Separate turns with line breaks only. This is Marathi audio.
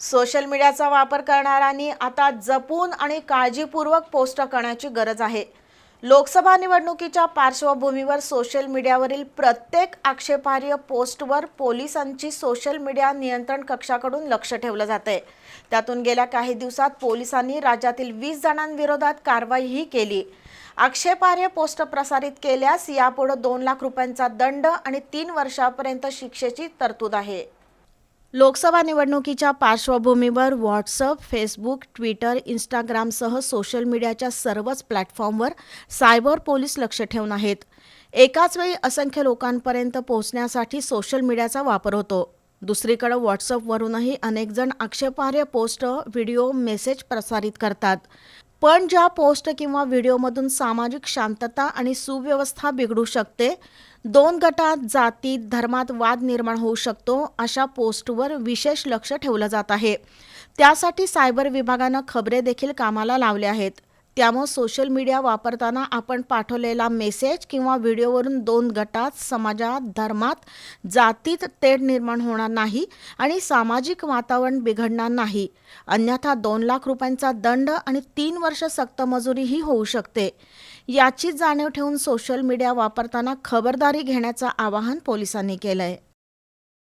सोशल मीडियाचा वापर करणाऱ्यांनी आता जपून आणि काळजीपूर्वक पोस्ट करण्याची गरज आहे. लोकसभा निवडणुकीच्या पार्श्वभूमीवर सोशल मीडियावरील प्रत्येक आक्षेपार्ह पोस्टवर पोलिसांची सोशल मीडिया नियंत्रण कक्षाकडून लक्ष ठेवलं जाते त्यातून गेल्या काही दिवसात पोलिसांनी राज्यातील वीस जणांविरोधात कारवाईही केली. आक्षेपार्ह पोस्ट प्रसारित केल्यास यापुढे दोन लाख रुपयांचा दंड आणि तीन वर्षापर्यंत शिक्षेची तरतूद आहे. लोकसभा निवडणुकीच्या पार्श्वभूमीवर व्हॉट्सअप फेसबुक ट्विटर इंस्टाग्रामसह सोशल मीडियाच्या सर्वच प्लॅटफॉर्मवर सायबर पोलीस लक्ष ठेवून आहेत. एकाच वेळी असंख्य लोकांपर्यंत पोहोचण्यासाठी सोशल मीडियाचा वापर होतो. दुसरीकडे व्हॉट्सअपवरूनही अनेकजण आक्षेपार्ह पोस्ट व्हिडिओ मेसेज प्रसारित करतात. पण ज्या पोस्ट किंवा व्हिडिओमधून सामाजिक शांतता आणि सुव्यवस्था बिघडू शकते दोन गटात जातीत धर्मात वाद निर्माण होऊ शकतो अशा पोस्टवर विशेष लक्ष ठेवलं जात आहे. त्यासाठी सायबर विभागानं खबरे देखील कामाला लावल्या आहेत. त्यामुळे सोशल मीडिया वापरताना आपण पाठवलेला मेसेज किंवा व्हिडिओवरून दोन गटात समाजात धर्मात जातीत तेढ निर्माण होणार नाही आणि सामाजिक वातावरण बिघडणार नाही. अन्यथा दोन लाख रुपयांचा दंड आणि तीन वर्ष सक्त मजुरीही होऊ शकते. याची जाणीव ठेवून सोशल मीडिया वापरताना खबरदारी घेण्याचं आवाहन पोलिसांनी केलं आहे